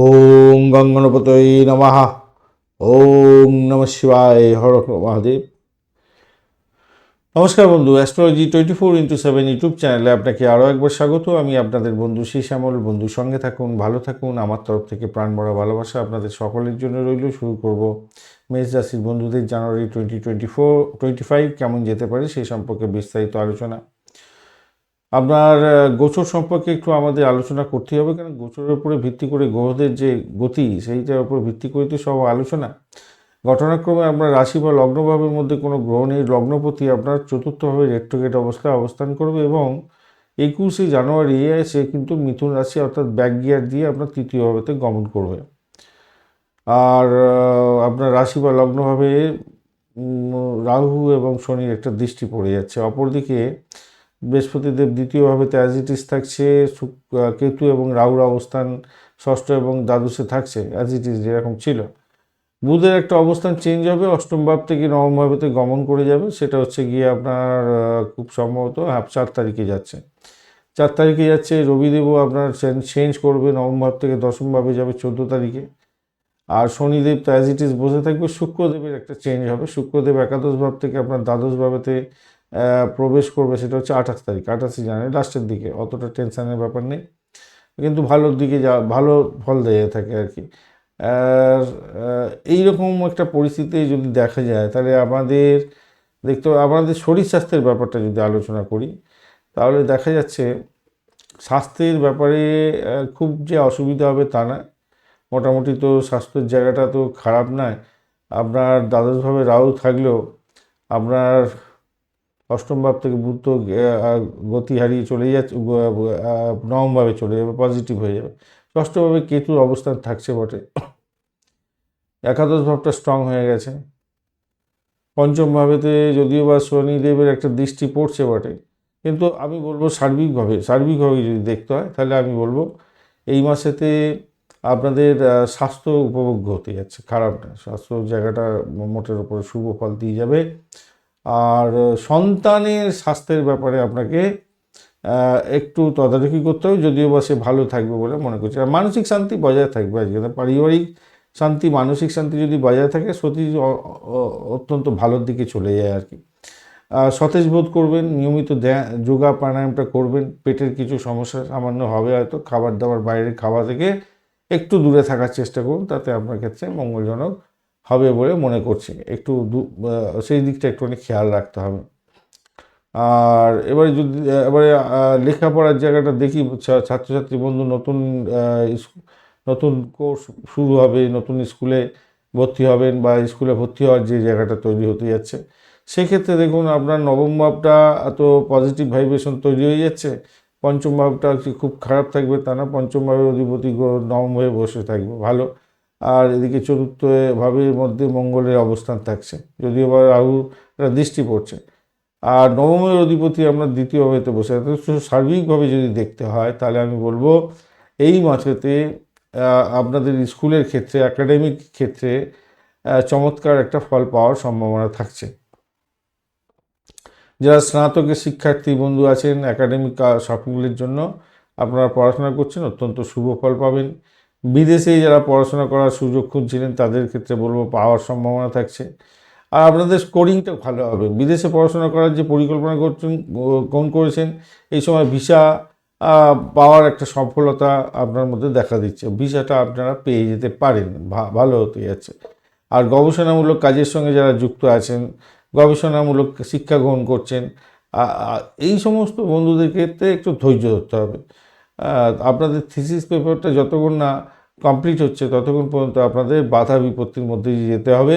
ওম গঙ্গনপতয়ে নমঃ। ওম নম শিবায়। হর মহাদেব। নমস্কার বন্ধু, astrology twenty four into seven YouTube চ্যানেলে আপনাকে আরও একবার স্বাগত। আমি আপনাদের বন্ধু শ্যামল বন্ধুর সঙ্গে থাকুন, ভালো থাকুন। আমার তরফ থেকে প্রাণ ভরা ভালোবাসা আপনাদের সকলের জন্য রইল। শুরু করব মেষ রাশির বন্ধুদের January twenty twenty four, twenty five কেমন যেতে পারে সেই সম্পর্কে বিস্তারিত আলোচনা। আপনার গোচর সম্পর্কে একটু আমাদের আলোচনা করতে হবে, কারণ গোচরের উপরে ভিত্তি করে গ্রহদের যে গতি, সেইটার উপর ভিত্তি করে তো সব আলোচনা। ঘটনাক্রমে আপনার রাশি বা লগ্নভাবের মধ্যে কোনো গ্রহ নেই, লগ্নপতি আপনার চতুর্থভাবে রেট্রোগেট অবস্থায় অবস্থান করবে এবং একুশে জানুয়ারি সে কিন্তু মিথুন রাশি অর্থাৎ ব্যাক গিয়ার দিয়ে আপনার তৃতীয়ভাবেতে গমন করবে। আর আপনার রাশি বা লগ্নভাবে রাহু এবং শনির একটা দৃষ্টি পড়ে যাচ্ছে। অপরদিকে বৃহস্পতিদেব দ্বিতীয়ভাবে অ্যাজ থাকছে কেতু এবং রাহুর অবস্থান ষষ্ঠ এবং দ্বাদশে থাকছে অ্যাজ ইট যেরকম ছিল। বুধের একটা অবস্থান চেঞ্জ হবে, অষ্টম ভাব থেকে নবম ভাবেতে গমন করে যাবে, সেটা হচ্ছে গিয়ে আপনার খুব সম্ভবত হ্যাঁ চার তারিখে যাচ্ছে। চার তারিখে যাচ্ছে, রবিদেবও আপনার চেঞ্জ করবে, নবম ভাব থেকে দশম ভাবে যাবে চোদ্দ তারিখে। আর শনিদেব তো অ্যাজ ইট ইজ বসে থাকবে, শুক্রদেবের একটা চেঞ্জ হবে, শুক্রদেব একাদশ ভাব থেকে আপনার দ্বাদশ ভাবেতে প্রবেশ করবে সেটা হচ্ছে আঠাশ তারিখ, আঠাশে জানুয়ারি, লাস্টের দিকে, অতটা টেনশনের ব্যাপার নেই। কিন্তু ভালোর দিকে যা, ভালো ফল দিয়ে থাকে আর কি। আর এইরকম একটা পরিস্থিতি যদি দেখা যায়, তাহলে আমাদের, দেখতে আমাদের শরীর স্বাস্থ্যের ব্যাপারটা যদি আলোচনা করি, তাহলে দেখা যাচ্ছে স্বাস্থ্যের ব্যাপারে খুব যে অসুবিধা হবে তা না মোটামুটি তো স্বাস্থ্যের জায়গাটা তো খারাপ নয়। আপনার দ্বাদশভাবে রাহু থাকলেও আপনার অষ্টম ভাব থেকে বুধ গতি হারিয়ে চলে যাচ্ছে নবমভাবে চলে যাবে পজিটিভ হয়ে যাবে। ষষ্ঠভাবে কেতুর অবস্থান থাকছে বটে। একাদশ ভাবটা স্ট্রং হয়ে গেছে। পঞ্চম ভাবেতে যদিও বা শনিদেবের একটা দৃষ্টি পড়ছে বটে, কিন্তু আমি বলব সার্বিকভাবে সার্বিকভাবে যদি দেখতে হয়, তাহলে আমি বলব এই মাসেতে আপনাদের স্বাস্থ্য উপভোগ্য হতে যাচ্ছে, খারাপ না। স্বাস্থ্য জায়গাটা মোটের উপরে শুভ ফল দিয়ে যাবে। আর সন্তানের স্বাস্থ্যের ব্যাপারে আপনাকে একটু তদারকি করতে হবে, যদিও বা সে ভালো থাকবে বলে মনে করছি। আর মানসিক শান্তি বজায় থাকবে আজকে। পারিবারিক শান্তি, মানসিক শান্তি যদি বজায় থাকে অ- অত্যন্ত ভালোর দিকে চলে যায় আর কি। সতেজ বোধ করবেন, নিয়মিত যোগা প্রাণায়ামটা করবেন, পেটের কিছু সমস্যা সামান্য হবে হয়তো, খাবার দাবার, বাইরের খাওয়া থেকে একটু দূরে থাকার চেষ্টা করুন, তাতে আপনার ক্ষেত্রে মঙ্গলজনক হবে বলে মনে করছি। একটু সেই দিকটা একটুখানি খেয়াল রাখতে হবে। আর এবারে যদি, এবারে লেখাপড়ার জায়গাটা দেখি ছাত্রছাত্রী বন্ধু নতুন নতুন কোর্স শুরু হবে, নতুন স্কুলে ভর্তি হবেন বা স্কুলে ভর্তি হওয়ার যে জায়গাটা তৈরি হতে যাচ্ছে, সেক্ষেত্রে দেখুন আপনার নবম ভাবটা এত পজিটিভ ভাইব্রেশন তৈরি হয়ে যাচ্ছে। পঞ্চম ভাবটা খুব খারাপ থাকবে তা না, পঞ্চম ভাবের অধিপতি নবম হয়ে বসে থাকবে, ভালো। আর এদিকে চতুর্থ ভাবের মধ্যে মঙ্গলের অবস্থান থাকছে। যদিও বা রাহু দৃষ্টি পড়ছে। আর নবমের অধিপতি আমরা দ্বিতীয় ভাবেতে বসে সার্বিকভাবে যদি দেখতে হয়, তাহলে আমি বলব এই মাসেতে আপনাদের স্কুলের ক্ষেত্রে একাডেমিক ক্ষেত্রে চমৎকার একটা ফল পাওয়ার সম্ভাবনা থাকছে। যারা স্নাতকের শিক্ষার্থী বন্ধু আছেন একাডেমিক সাফল্যের জন্য আপনারা পড়াশোনা করছেন, অত্যন্ত শুভ ফল পাবেন। বিদেশে যারা পড়াশোনা করার সুযোগ খুঁজছিলেন, তাদের ক্ষেত্রে বলব পাওয়ার সম্ভাবনা থাকছে। আর আপনাদের স্কোরিংটা ভালো হবে। বিদেশে পড়াশোনা করার যে পরিকল্পনা করছেন, কোন করেছেন, এই সময় ভিসা পাওয়ার একটা সফলতা আপনার মধ্যে দেখা দিচ্ছে। ভিসাটা আপনারা পেয়ে যেতে পারেন ভালো হতে যাচ্ছে। আর গবেষণামূলক কাজের সঙ্গে যারা যুক্ত আছেন, গবেষণামূলক শিক্ষা গ্রহণ করছেন এই সমস্ত বন্ধুদের ক্ষেত্রে একটু ধৈর্য ধরতে হবে। আপনাদের থিসিস পেপারটা যতক্ষণ না কমপ্লিট হচ্ছে ততক্ষণ পর্যন্ত আপনাদের বাধা বিপত্তির মধ্যে দিয়ে যেতে হবে।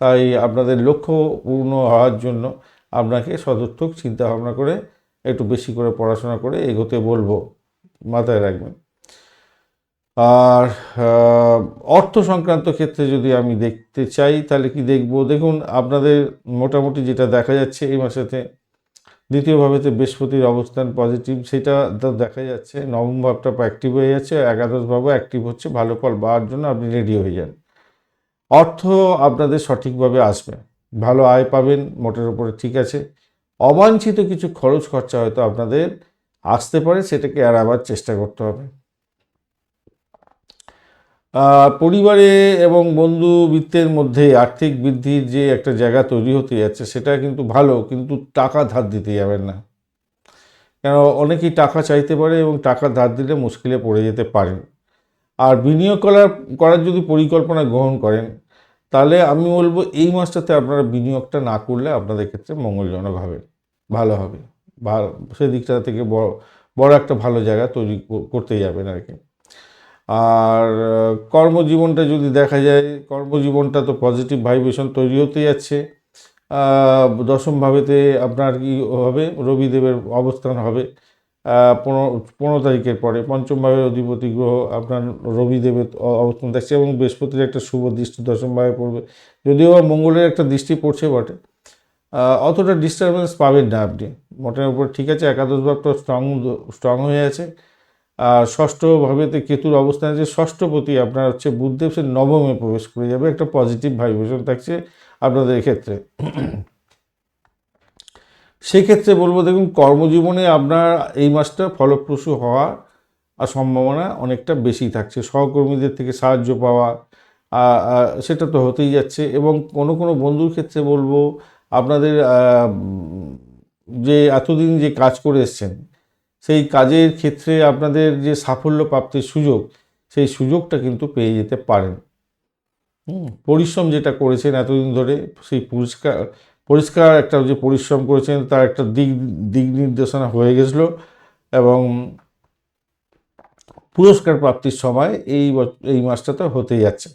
তাই আপনাদের লক্ষ্য পূর্ণ হওয়ার জন্য আপনাকে সদর্থক চিন্তা ভাবনা করে, একটু বেশি করে পড়াশোনা করে এগোতে বলব, মাথায় রাখবেন। আর অর্থ সংক্রান্ত ক্ষেত্রে যদি আমি দেখতে চাই, তাহলে কি দেখব? দেখুন, আপনাদের মোটামুটি যেটা দেখা যাচ্ছে এই মাসেতে দ্বিতীয় ভাবেতে বৃহস্পতির অবস্থান পজিটিভ সেটা তো দেখা যাচ্ছে, নবম ভাবটা অ্যাক্টিভ হয়ে যাচ্ছে একাদশ ভাবও অ্যাক্টিভ হচ্ছে, ভালো ফল পাওয়ার জন্য আপনি রেডি হয়ে যান। অর্থ আপনাদের সঠিকভাবে আসবে। ভালো আয় পাবেন, মোটের উপরে ঠিক আছে। অবাঞ্ছিত কিছু খরচ খরচা হয়তো আপনাদের আসতে পারে, সেটাকে এড়াবার চেষ্টা করতে হবে। পরিবারে এবং বন্ধু বৃত্তের মধ্যে আর্থিক বৃদ্ধির যে একটা জায়গা তৈরি হতে যাচ্ছে, সেটা কিন্তু ভালো, কিন্তু টাকা ধার দিতে যাবেন না। কেন? অনেকেই টাকা চাইতে পারে এবং টাকা ধার দিলে মুশকিলে পড়ে যেতে পারেন। আর বিনিয়োগ করার করার যদি পরিকল্পনা গ্রহণ করেন, তাহলে আমি বলব এই মাসটাতে আপনারা বিনিয়োগটা না করলে আপনাদের ক্ষেত্রে মঙ্গলজনক হবে, ভালো হবে। সেদিকটা থেকে বড় বড় একটা ভালো জায়গা তৈরি কর- করতে যাবেন আর কি। আর কর্মজীবনটা যদি দেখা যায়, কর্মজীবনটা তো পজিটিভ ভাইব্রেশন তৈরি হতে যাচ্ছে। দশম ভাবেতে আপনার কি হবে? রবিদেবের অবস্থান হবে পনেরো পনেরো তারিখের পরে। পঞ্চম ভাবের অধিপতি গ্রহ আপনার রবিদেবের অবস্থান থাকছে এবং বৃহস্পতির একটা শুভ দৃষ্টি দশম ভাবে পড়বে। যদিও মঙ্গলের একটা দৃষ্টি পড়ছে বটে। অতটা ডিস্টারবেন্স পাবেন না আপনি। মোটের উপর ঠিক আছে, একাদশ ভাবটা স্ট্রং স্ট্রং হয়ে আছে। আর ষষ্ঠ ভাবেতে কেতুর অবস্থান আছে, ষষ্ঠপতি আপনার হচ্ছে বুধদেব সে নবমে প্রবেশ করে যাবে, একটা পজিটিভ ভাইব্রেশন থাকছে আপনাদের ক্ষেত্রে সেক্ষেত্রে বলব দেখুন, কর্মজীবনে আপনার এই মাসটা ফলপ্রসূ হওয়ার আর সম্ভাবনা অনেকটা বেশি থাকছে। সহকর্মীদের থেকে সাহায্য পাওয়া সেটা তো হতেই যাচ্ছে এবং কোনো কোনো বন্ধুর ক্ষেত্রে বলব, আপনাদের যে এতদিন যে কাজ করে এসছেন সেই কাজের ক্ষেত্রে আপনাদের যে সাফল্য প্রাপ্তির সুযোগ, সেই সুযোগটা কিন্তু পেয়ে যেতে পারেন। পরিশ্রম যেটা করেছেন এতদিন ধরে, সেই পরিষ্কার পরিষ্কার একটা যে পরিশ্রম করেছেন, তার একটা দিক দিক নির্দেশনা হয়ে গেছিল এবং পুরস্কার প্রাপ্তির সময় এই এই মাসটাতে হতে যাচ্ছে।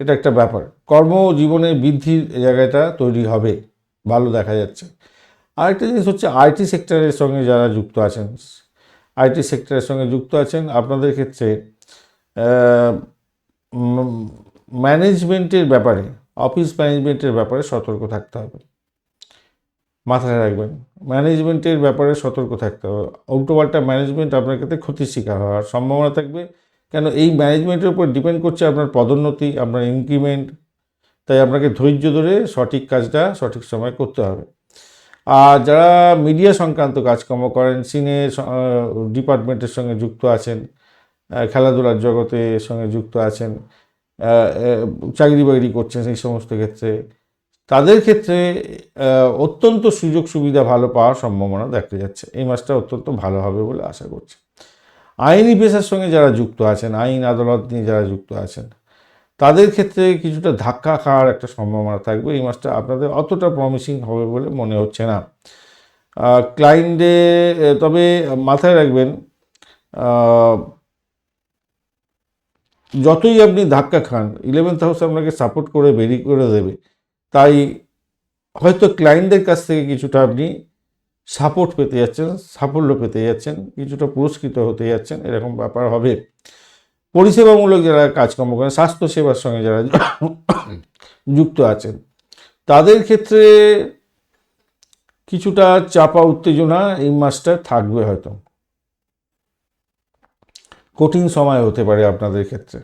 এটা একটা ব্যাপার। কর্মজীবনে বৃদ্ধির জায়গাটা তৈরি হবে, ভালো দেখা যাচ্ছে। আরেকটা জিনিস হচ্ছে আইটি সেক্টরের সঙ্গে যারা যুক্ত আছেন, আইটি সেক্টরের সঙ্গে যুক্ত আছেন, আপনাদের ক্ষেত্রে ম্যানেজমেন্টের ব্যাপারে, অফিস ম্যানেজমেন্টের ব্যাপারে সতর্ক থাকতে হবে। মাথায় রাখবেন, ম্যানেজমেন্টের ব্যাপারে সতর্ক থাকতে হবে। উল্টোপাল্টা ম্যানেজমেন্ট আপনার ক্ষেত্রে ক্ষতির শিকার হওয়ার সম্ভাবনা থাকবে। কেন? এই ম্যানেজমেন্টের উপর ডিপেন্ড করছে আপনার পদোন্নতি, আপনার ইনক্রিমেন্ট, তাই আপনাকে ধৈর্য ধরে সঠিক কাজটা সঠিক সময় করতে হবে। আর যারা মিডিয়া সংক্রান্ত কাজকর্ম করেন সিনে ডিপার্টমেন্টের সঙ্গে যুক্ত আছেন খেলাধুলার জগতের সঙ্গে যুক্ত আছেন চাকরি বাকরি করছেন সেই সমস্ত ক্ষেত্রে, তাদের ক্ষেত্রে অত্যন্ত সুযোগ সুবিধা ভালো পাওয়ার সম্ভাবনা দেখা যাচ্ছে। এই মাসটা অত্যন্ত ভালো হবে বলে আশা করছি। আইনি পেশার সঙ্গে যারা যুক্ত আছেন, আইন আদালত নিয়ে যারা যুক্ত আছেন তাদের ক্ষেত্রে কিছুটা ধাক্কা খাওয়ার একটা সম্ভাবনা থাকবে। এই মাসটা আপনাদের অতটা প্রমিসিং হবে বলে মনে হচ্ছে না। ক্লায়েন্টে তবে মাথায় রাখবেন যতই আপনি ধাক্কা খান ইলেভেন্থ হাউস আপনাকে সাপোর্ট করে, বেরি করে দেবে। তাই হয়তো ক্লায়েন্টদের কাছ থেকে কিছুটা আপনি সাপোর্ট পেতে যাচ্ছেন, সাফল্য পেতে যাচ্ছেন, কিছুটা পুরস্কৃত হতে যাচ্ছেন, এরকম ব্যাপার হবে। পরিষেবামূলক যারা কাজকর্ম করেন, স্বাস্থ্যসেবার সঙ্গে যারা যুক্ত আছেন, তাদের ক্ষেত্রে কিছুটা চাপা উত্তেজনা এই মাসটা থাকবে হয়তো। কঠিন সময় হতে পারে আপনাদের ক্ষেত্রে।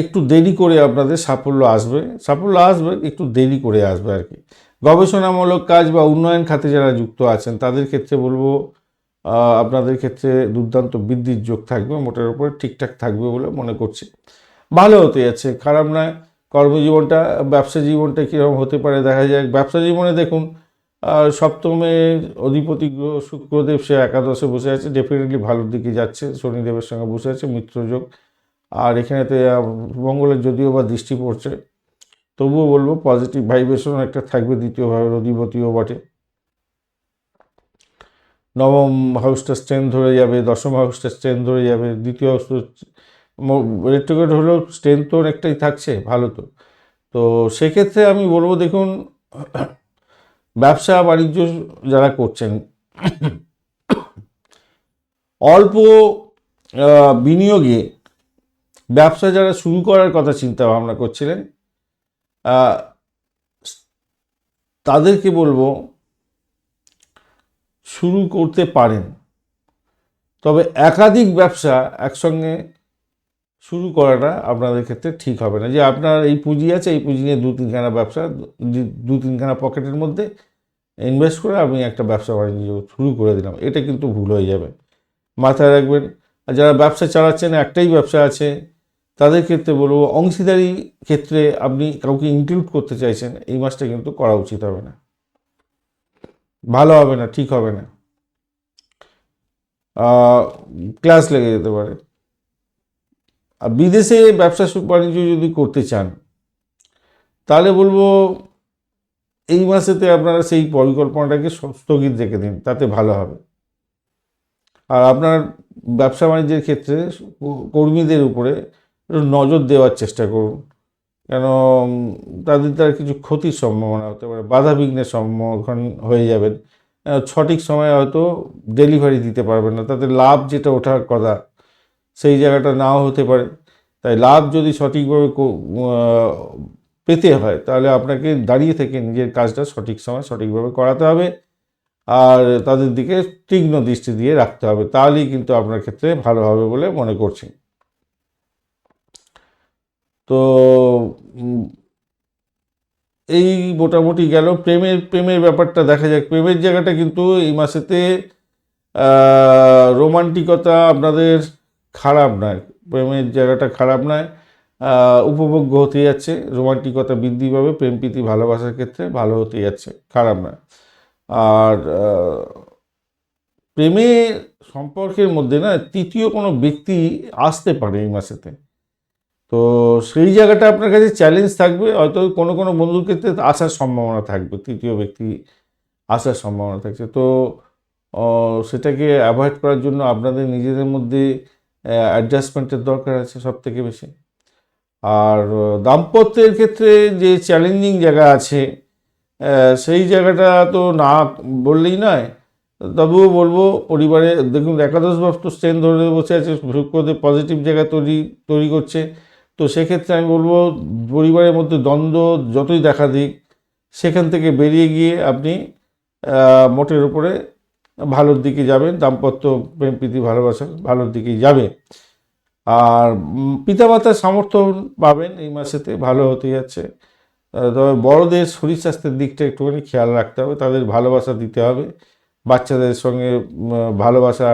একটু দেরি করে আপনাদের সাফল্য আসবে সাফল্য আসবে, একটু দেরি করে আসবে আর কি। গবেষণামূলক কাজ বা উন্নয়ন খাতে যারা যুক্ত আছেন, তাদের ক্ষেত্রে বলব আপনাদের ক্ষেত্রে দুর্দান্ত বৃদ্ধির যোগ থাকবে, মোটের উপরে ঠিকঠাক থাকবে বলে মনে করছি। ভালো হতে যাচ্ছে, খারাপ নয়। কর্মজীবনটা, ব্যবসা জীবনটা কীরকম হতে পারে দেখা যায় ব্যবসা জীবনে দেখুন সপ্তমে অধিপতি গ্রহ শুক্রদেব সে একাদশে বসে আছে ডেফিনেটলি ভালোর দিকে যাচ্ছে, শনিদেবের সঙ্গে বসে আছে মিত্রযোগ আর এখানেতে মঙ্গলের যদিও বা দৃষ্টি পড়ছে, তবুও বলব পজিটিভ ভাইব্রেশন একটা থাকবে দ্বিতীয়ভাবে, অধিপতিও বটে। নবম হাউসটা স্ট্রেন ধরে যাবে, দশম হাউসটা স্ট্রেন ধরে যাবে, দ্বিতীয় হাউস তো রেট্রোগেট হলেও স্ট্রেন তো অনেকটাই থাকছে, ভালো তো। তো সেক্ষেত্রে আমি বলব দেখুন, ব্যবসা বাণিজ্য যারা করছেন, অল্প বিনিয়োগে ব্যবসা যারা শুরু করার কথা চিন্তা ভাবনা করছিলেন তাদেরকে বলব শুরু করতে পারেন। তবে একাধিক ব্যবসা একসঙ্গে শুরু করাটা আপনাদের ক্ষেত্রে ঠিক হবে না। যে আপনার এই পুঁজি আছে, এই পুঁজি নিয়ে দু তিনখানা ব্যবসা দু- তিনখানা পকেটের মধ্যে ইনভেস্ট করে আমি একটা ব্যবসা বাণিজ্য শুরু করে দিলাম। এটা কিন্তু ভুল হয়ে যাবে। মাথায় রাখবেন, আর যারা ব্যবসা চালাচ্ছেন, একটাই ব্যবসা আছে, তাদের ক্ষেত্রে বলব, অংশীদারি ক্ষেত্রে আপনি কাউকে ইনক্লুড করতে চাইছেন, এই মাসটা কিন্তু করা উচিত হবে না। ভালো হবে না, ঠিক হবে না। ক্লাস লেগে যেতে পারে। আর বিদেশে ব্যবসা বাণিজ্য যদি করতে চান, তাহলে বলব এই মাসেতে আপনারা সেই পরিকল্পনাটাকে স্থগিত রেখে দিন, তাতে ভালো হবে। আর আপনার ব্যবসা বাণিজ্যের ক্ষেত্রে কর্মীদের উপরে নজর দেওয়ার চেষ্টা করুন। কেন তাদের দ্বারা কিছু ক্ষতির সম্ভাবনা হতে পারে, বাধা বিঘ্নের সম্মুখীন হয়ে যাবেন। সঠিক সময়ে হয়তো ডেলিভারি দিতে পারবেন না। তাদের লাভ যেটা ওঠার কথা, সেই জায়গাটা নাও হতে পারে। তাই লাভ যদি সঠিকভাবে পেতে হয়, তাহলে আপনাকে দাঁড়িয়ে থেকে নিজের কাজটা সঠিক সময় সঠিকভাবে করাতে হবে। আর তাদের দিকে তীক্ষ্ণ দৃষ্টি দিয়ে রাখতে হবে। তাহলেই কিন্তু আপনার ক্ষেত্রে ভালো হবে বলে মনে করছি। তো এই মোটামুটি গেল। প্রেমের প্রেমের ব্যাপারটা দেখা যাক। প্রেমের জায়গাটা কিন্তু এই মাসেতে রোমান্টিকতা আপনাদের খারাপ নয়। প্রেমের জায়গাটা খারাপ নয়। উপভোগ্য হতে যাচ্ছে। রোমান্টিকতা বৃদ্ধি পাবে প্রেম প্রীতি ভালোবাসার ক্ষেত্রে ভালো হতে যাচ্ছে। খারাপ নয়। আর আহ, প্রেমে সম্পর্কের মধ্যে না তৃতীয় কোনো ব্যক্তি আসতে পারে এই মাসেতে। তো সেই জায়গাটা আপনার কাছে চ্যালেঞ্জ থাকবে, হয়তো কোনো কোনো বন্ধুর ক্ষেত্রে আসার সম্ভাবনা থাকবে, তৃতীয় ব্যক্তি আসার সম্ভাবনা থাকছে। তো সেটাকে অ্যাভয়েড করার জন্য আপনাদের নিজেদের মধ্যে অ্যাডজাস্টমেন্টের দরকার আছে সব থেকে বেশি। আর দাম্পত্যের ক্ষেত্রে যে চ্যালেঞ্জিং জায়গা আছে সেই জায়গাটা তো না বললেই নয়। তবুও বলব, পরিবারে, দেখুন, একাদশ ভাব তো স্ট্রেন ধরে বসে আছে, শুক্রদেব পজিটিভ জায়গা তৈরি তৈরি করছে। তো সেক্ষেত্রে আমি বলব, পরিবারের মধ্যে দ্বন্দ্ব যতই দেখা দিক, সেখান থেকে বেরিয়ে গিয়ে আপনি মোটের উপরে ভালোর দিকে যাবেন, দাম্পত্য প্রেম, প্রীতি, ভালোবাসা ভালোর দিকেই যাবে। আর পিতামাতার সমর্থন পাবেন এই মাসেতে, ভালো হতে যাচ্ছে। তবে বড়দের শরীর স্বাস্থ্যের দিকটা একটুখানি খেয়াল রাখতে হবে, তাদের ভালোবাসা দিতে হবে, বাচ্চাদের সঙ্গে ভালোবাসা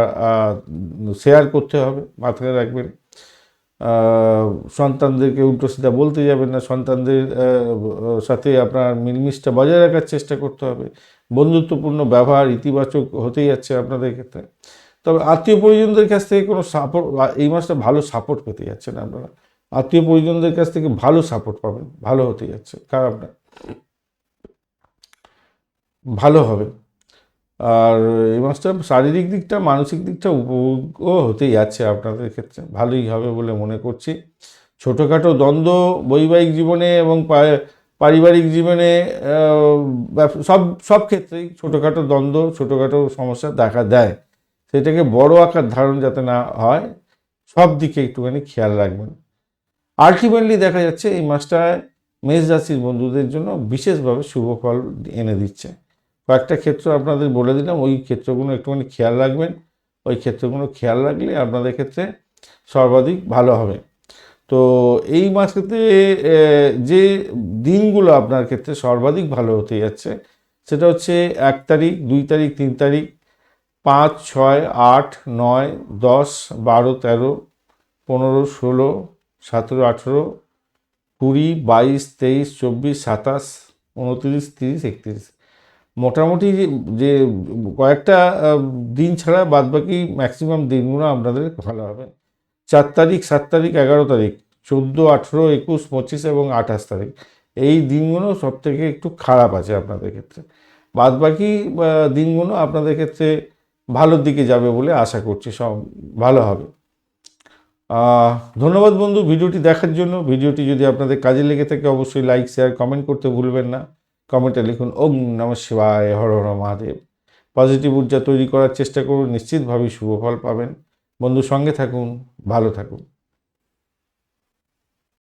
শেয়ার করতে হবে, মাথায় রাখবেন। সন্তানদেরকে উল্টো সিধা বলতে যাবেন না, সন্তানদের সাথে আপনার মিলমিশটা বজায় রাখার চেষ্টা করতে হবে। বন্ধুত্বপূর্ণ ব্যবহার ইতিবাচক হতেই যাচ্ছে আপনাদের ক্ষেত্রে। তবে আত্মীয় পরিজনদের কাছ থেকে কোনো সাপোর্ট এই মাসটা ভালো সাপোর্ট পেতে যাচ্ছেন আপনারা। আত্মীয় পরিজনদের কাছ থেকে ভালো সাপোর্ট পাবেন, ভালো হতে যাচ্ছে। খারাপ না ভালো হবে আর এই মাসটা শারীরিক দিকটা, মানসিক দিকটা উপভোগ্য হতেই যাচ্ছে আপনাদের ক্ষেত্রে। ভালোই হবে বলে মনে করছি। ছোটোখাটো দ্বন্দ্ব বৈবাহিক জীবনে এবং পারিবারিক জীবনে সব সব ক্ষেত্রেই ছোটোখাটো দ্বন্দ্ব, ছোটোখাটো সমস্যা দেখা দেয়। সেটাকে বড় আকার ধারণ যাতে না হয়, সব দিকে একটুখানি খেয়াল রাখবেন। আলটিমেটলি দেখা যাচ্ছে এই মাসটায় মেষ রাশির বন্ধুদের জন্য বিশেষভাবে শুভ ফল এনে দিচ্ছে। কয়েকটা ক্ষেত্র আপনাদের বলে দিলাম, ওই ক্ষেত্রগুলো একটুখানি খেয়াল রাখবেন। ওই ক্ষেত্রগুলো খেয়াল রাখলে আপনাদের ক্ষেত্রে সর্বাধিক ভালো হবে। তো এই মাসেতে যে দিনগুলো আপনার ক্ষেত্রে সর্বাধিক ভালো হতে যাচ্ছে, সেটা হচ্ছে এক তারিখ, দুই তারিখ, তিন তারিখ, পাঁচ, ছয়, আট, নয়, দশ, বারো, তেরো, পনেরো, ষোলো, সতেরো, আঠেরো, কুড়ি, বাইশ, তেইশ, চব্বিশ, সাতাশ, উনত্রিশ, তিরিশ, একত্রিশ। মোটামুটি যে- কয়েকটা দিন ছাড়া বাদবাকি ম্যাক্সিমাম দিনগুলো আপনাদের ভালো হবে। চার তারিখ, সাত তারিখ, এগারো তারিখ, চোদ্দ, আঠেরো, একুশ, পঁচিশ এবং আঠাশ তারিখ। এই দিনগুলো সব থেকে একটু খারাপ আছে আপনাদের ক্ষেত্রে। বাদবাকি দিনগুলো আপনাদের ক্ষেত্রে ভালোর দিকে যাবে বলে আশা করছি সব ভালো হবে। ধন্যবাদ বন্ধু, ভিডিওটি দেখার জন্য। ভিডিওটি যদি আপনাদের কাজে লেগে থাকে, অবশ্যই লাইক শেয়ার কমেন্ট করতে ভুলবেন না। কমেন্টে লিখুন, ওম নম শিবায়, হর হর মহাদেব। পজিটিভ ঊর্জা তৈরি করার চেষ্টা করুন, নিশ্চিতভাবেই শুভ ফল পাবেন। বন্ধু সঙ্গে থাকুন, ভালো থাকুন।